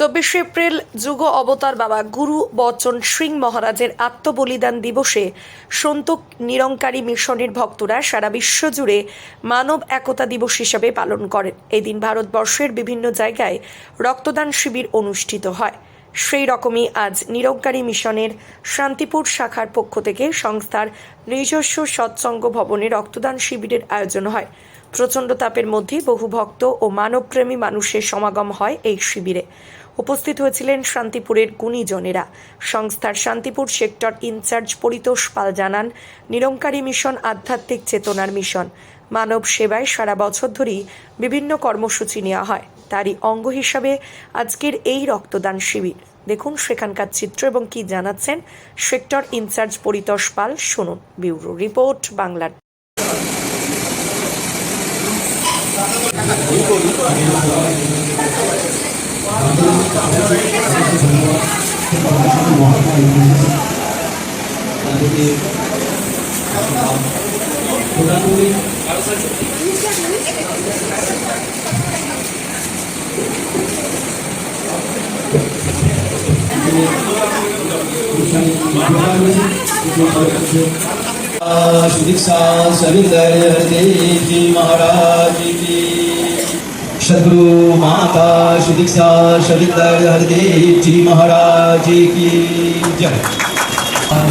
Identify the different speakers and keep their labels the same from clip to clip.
Speaker 1: চব্বিশে এপ্রিল যুগ অবতার বাবা গুরু বচন সিং মহারাজের আত্মবলিদান দিবসে সন্তোক নিরঙ্কারী মিশনের ভক্তরা সারা বিশ্ব জুড়ে মানব একতা দিবস হিসাবে পালন করেন। এদিন ভারতবর্ষের বিভিন্ন জায়গায় রক্তদান শিবির অনুষ্ঠিত হয়। সেই রকমই আজ নিরঙ্কারী মিশনের শান্তিপুর শাখার পক্ষ থেকে সংস্থার নিজস্ব সৎসঙ্গ ভবনে রক্তদান শিবিরের আয়োজন হয়। প্রচণ্ড তাপের মধ্যে বহু ভক্ত ও মানবপ্রেমী মানুষের সমাগম হয় এই শিবিরে। উপস্থিত হয়েছিলেন শান্তিপুরের গুণীজনেরা। সংস্থার শান্তিপুর সেক্টর ইনচার্জ পরিতোষ পাল জানান নিরঙ্কারী মিশন আধ্যাত্মিক চেতনার মিশন। মানব সেবায় সারা বছর ধরেই বিভিন্ন কর্মসূচি নেওয়া হয়। তারই অঙ্গ হিসাবে আজকের এই রক্তদান শিবির। দেখুন সেখানকার চিত্র এবং কি জানাচ্ছেন সেক্টর ইনচার্জ পরিতোষ পাল। শুনুন ব্যুরো রিপোর্ট বাংলার।
Speaker 2: महाराज की सदगुरु माता सुदीक्षा सविंदर हरदेव जी महाराज की जय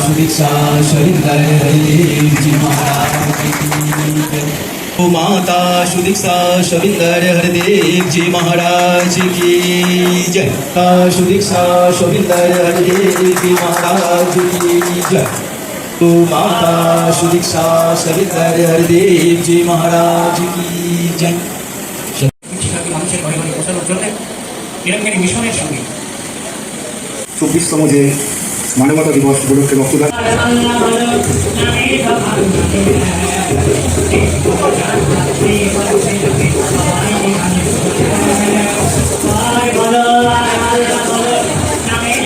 Speaker 2: सुदीक्षा सविंदर हरदेव जी महाराज की जय माता सुदीक्षा सविंदर हरदेव जी महाराज की जय सुदीक्षा सविंदर हरदेव जी महाराज की जय तो माता सुदीक्षा सवितर हरदेव जी महाराज की जय
Speaker 3: শিক্ষাকে মানুষের ঘরে ঘরে পৌঁছানোর জন্য নিরঙ্কারী মিশনের সঙ্গে
Speaker 4: চব্বিশতম যে মানবতা দিবস উপলক্ষে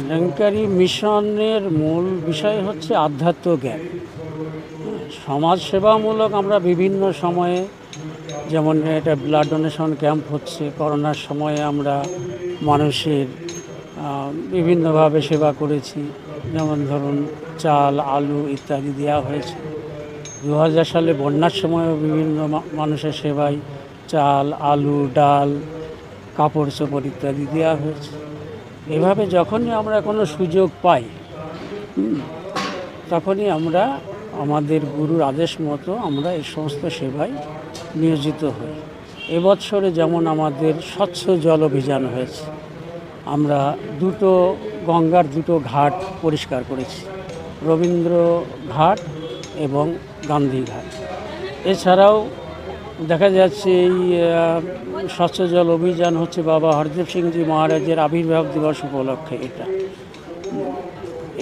Speaker 5: নিরঙ্কারী মিশনের মূল বিষয় হচ্ছে আধ্যাত্ম জ্ঞান। সমাজ সেবামূলক আমরা বিভিন্ন সময়ে, যেমন এটা ব্লাড ডোনেশন ক্যাম্প হচ্ছে, করোনার সময়ে আমরা মানুষের বিভিন্নভাবে সেবা করেছি। যেমন ধরুন, চাল, আলু ইত্যাদি দেওয়া হয়েছে। দু হাজার সালে বন্যার সময়ও বিভিন্ন মানুষের সেবায় চাল, আলু, ডাল, কাপড় চোপড় ইত্যাদি দেওয়া হয়েছে। এভাবে যখনই আমরা কোনো সুযোগ পাই তখনই আমরা, আমাদের গুরুর আদেশ মতো আমরা এই সমস্ত সেবায় নিয়োজিত হই। এবছরে যেমন আমাদের স্বচ্ছ জল অভিযান হয়েছে আমরা দুটো গঙ্গার দুটো ঘাট পরিষ্কার করেছি। রবীন্দ্র ঘাট এবং গান্ধী ঘাট। এছাড়াও দেখা যাচ্ছে এই স্বচ্ছ জল অভিযান হচ্ছে বাবা হরদেব সিংজি মহারাজের আবির্ভাব দিবস উপলক্ষে এটা।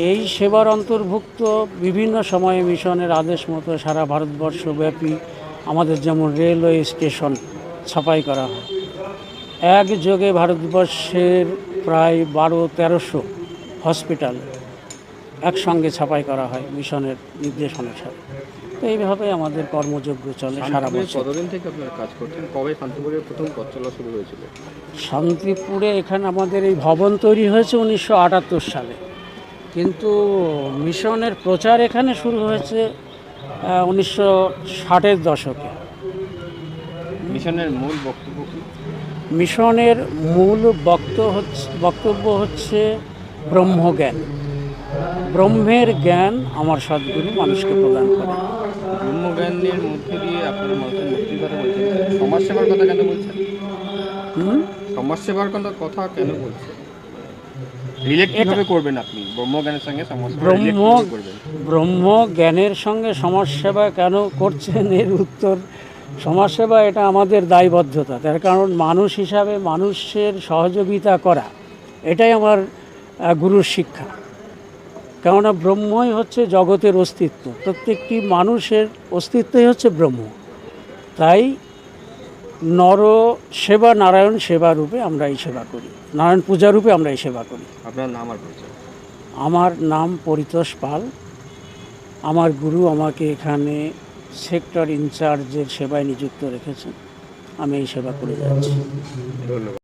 Speaker 5: এই সেবার অন্তর্ভুক্ত বিভিন্ন সময়ে মিশনের আদেশ মতো সারা ভারতবর্ষব্যাপী আমাদের যেমন রেলওয়ে স্টেশন ছাপাই করা হয়, একযোগে ভারতবর্ষের প্রায় বারো তেরোশো হসপিটাল একসঙ্গে ছাপাই করা হয় মিশনের নির্দেশ অনুসারে। তো এইভাবে আমাদের কর্মযজ্ঞ চলে সারা বছর।
Speaker 6: কতদিন থেকে আপনারা কাজ করছেন? কবে শান্তিপুরের প্রথম পথ চলা শুরু হয়েছিল?
Speaker 5: শান্তিপুরে এখানে আমাদের এই ভবন তৈরি হয়েছে উনিশশো আটাত্তর সালে। কিন্তু মিশনের প্রচার এখানে শুরু হয়েছে উনিশশো ষাটের দশকে।
Speaker 6: মিশনের মূল বক্তব্য
Speaker 5: মিশনের মূল বক্ত হচ্ছে বক্তব্য হচ্ছে ব্রহ্মজ্ঞান। ব্রহ্মের জ্ঞান আমার সদ্গুরু মানুষকে প্রদান করে।
Speaker 6: ব্রহ্মজ্ঞানের মধ্যে দিয়ে আপনার মানুষের মুক্তির কথা বলছেন সমাজসেবার কথা কেন বলছেন?
Speaker 5: হুম?
Speaker 6: সমাজসেবার কথা কথা কেন বলছেন? করবেন আপনি ব্রহ্মজ্ঞানের সঙ্গে
Speaker 5: ব্রহ্ম
Speaker 6: কীভাবে করবেন।
Speaker 5: ব্রহ্ম জ্ঞানের সঙ্গে সমাজসেবা কেন করছেন এর উত্তর সমাজসেবা এটা আমাদের দায়বদ্ধতা। তার কারণ মানুষ হিসাবে মানুষের সহযোগিতা করা এটাই আমার গুরুর শিক্ষা। কেননা ব্রহ্মই হচ্ছে জগতের অস্তিত্ব। প্রত্যেকটি মানুষের অস্তিত্বই হচ্ছে ব্রহ্ম। তাই নর সেবা নারায়ণ সেবা রূপে আমরা এই সেবা করি। নারায়ণ পূজা রূপে আমরা এই সেবা করি।
Speaker 6: আপনার নাম আর
Speaker 5: আমার নাম পরিতোষ পাল। আমার গুরু আমাকে এখানে সেক্টর ইনচার্জের সেবায় নিযুক্ত রেখেছেন। আমি এই সেবা করে যাচ্ছি।
Speaker 6: ধন্যবাদ।